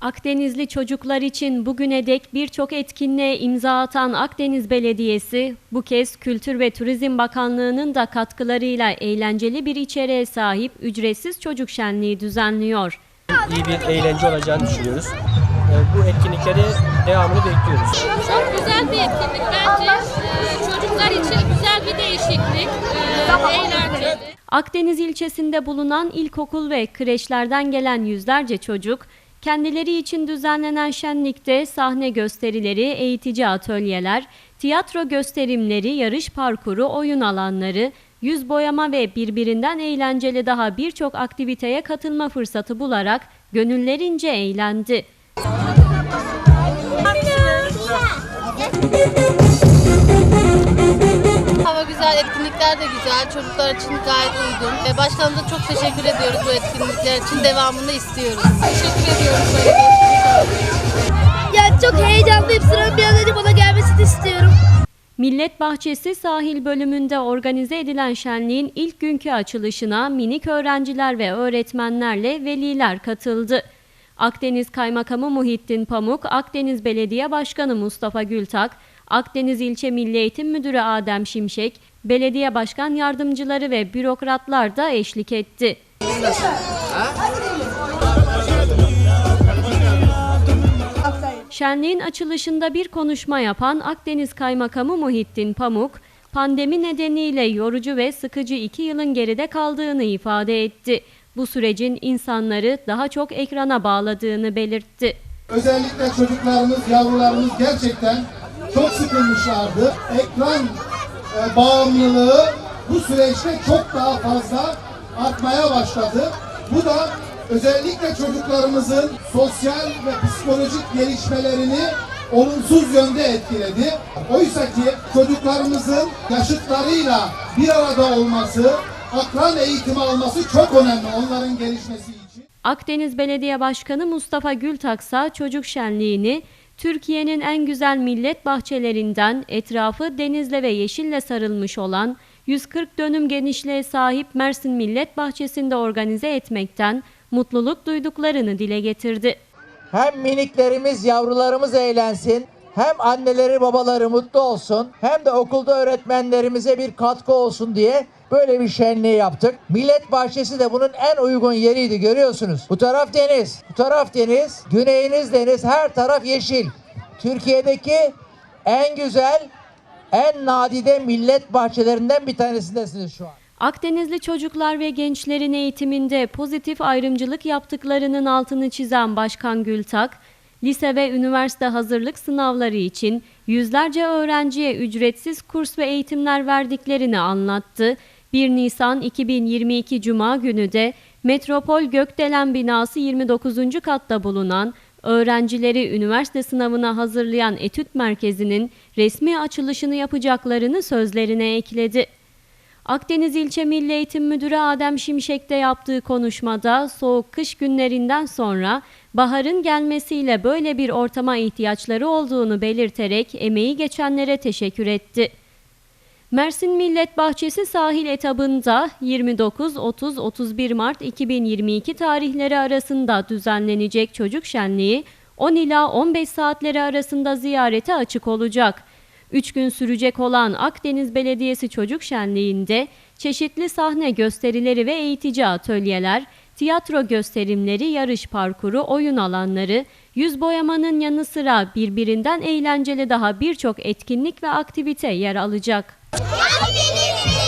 Akdenizli çocuklar için bugüne dek birçok etkinliğe imza atan Akdeniz Belediyesi, bu kez Kültür ve Turizm Bakanlığı'nın da katkılarıyla eğlenceli bir içeriğe sahip ücretsiz çocuk şenliği düzenliyor. iyi bir eğlence olacağını düşünüyoruz. Ee, Bu etkinlikleri devamını bekliyoruz. Çok güzel bir etkinlik bence. Ee, Çocuklar için güzel bir değişiklik. Ee, Eğlenceli. Akdeniz ilçesinde bulunan ilkokul ve kreşlerden gelen yüzlerce çocuk, kendileri için düzenlenen şenlikte sahne gösterileri, eğitici atölyeler, tiyatro gösterimleri, yarış parkuru, oyun alanları, yüz boyama ve birbirinden eğlenceli daha birçok aktiviteye katılma fırsatı bularak gönüllerince eğlendi. Hava güzel, etkinlikler de güzel. Çocuklar için gayet uygun. Ve başkanımıza çok teşekkür ediyoruz bu etkinlikler için. Devamını istiyoruz. Teşekkür ediyoruz. Yani çok heyecanlıyım. Sıranın bir an önce bana gelmesini istiyorum. Millet Bahçesi sahil bölümünde organize edilen şenliğin ilk günkü açılışına minik öğrenciler ve öğretmenlerle veliler katıldı. Akdeniz Kaymakamı Muhittin Pamuk, Akdeniz Belediye Başkanı Mustafa Gültak, Akdeniz İlçe Milli Eğitim Müdürü Adem Şimşek, belediye başkan yardımcıları ve bürokratlar da eşlik etti. Şenliğin açılışında bir konuşma yapan Akdeniz Kaymakamı Muhittin Pamuk, pandemi nedeniyle yorucu ve sıkıcı iki yılın geride kaldığını ifade etti. Bu sürecin insanları daha çok ekrana bağladığını belirtti. Özellikle çocuklarımız, yavrularımız gerçekten çok sıkılmışlardı. Ekran e, bağımlılığı bu süreçte çok daha fazla artmaya başladı. Bu da özellikle çocuklarımızın sosyal ve psikolojik gelişmelerini olumsuz yönde etkiledi. Oysa ki çocuklarımızın yaşıtlarıyla bir arada olması, akran eğitimi alması çok önemli onların gelişmesi için. Akdeniz Belediye Başkanı Mustafa Gültaksa çocuk şenliğini Türkiye'nin en güzel millet bahçelerinden etrafı denizle ve yeşille sarılmış olan 140 dönüm genişliğe sahip Mersin Millet Bahçesi'nde organize etmekten mutluluk duyduklarını dile getirdi. Hem miniklerimiz, yavrularımız eğlensin, hem anneleri babaları mutlu olsun, hem de okulda öğretmenlerimize bir katkı olsun diye böyle bir şenliği yaptık. Millet Bahçesi de bunun en uygun yeriydi görüyorsunuz. Bu taraf deniz, bu taraf deniz, güneyiniz deniz, her taraf yeşil. Türkiye'deki en güzel, en nadide millet bahçelerinden bir tanesindesiniz şu an. Akdenizli çocuklar ve gençlerin eğitiminde pozitif ayrımcılık yaptıklarının altını çizen Başkan Gültak, lise ve üniversite hazırlık sınavları için yüzlerce öğrenciye ücretsiz kurs ve eğitimler verdiklerini anlattı. 1 Nisan 2022 Cuma günü de Metropol Gökdelen binası 29. katta bulunan öğrencileri üniversite sınavına hazırlayan etüt merkezinin resmi açılışını yapacaklarını sözlerine ekledi. Akdeniz İlçe Milli Eğitim Müdürü Adem Şimşek de yaptığı konuşmada soğuk kış günlerinden sonra baharın gelmesiyle böyle bir ortama ihtiyaçları olduğunu belirterek emeği geçenlere teşekkür etti. Mersin Millet Bahçesi sahil etabında 29-30-31 Mart 2022 tarihleri arasında düzenlenecek çocuk şenliği 10 ila 15 saatleri arasında ziyarete açık olacak. 3 gün sürecek olan Akdeniz Belediyesi Çocuk Şenliği'nde çeşitli sahne gösterileri ve eğitici atölyeler, tiyatro gösterimleri, yarış parkuru, oyun alanları, yüz boyamanın yanı sıra birbirinden eğlenceli daha birçok etkinlik ve aktivite yer alacak. Akdeniz'in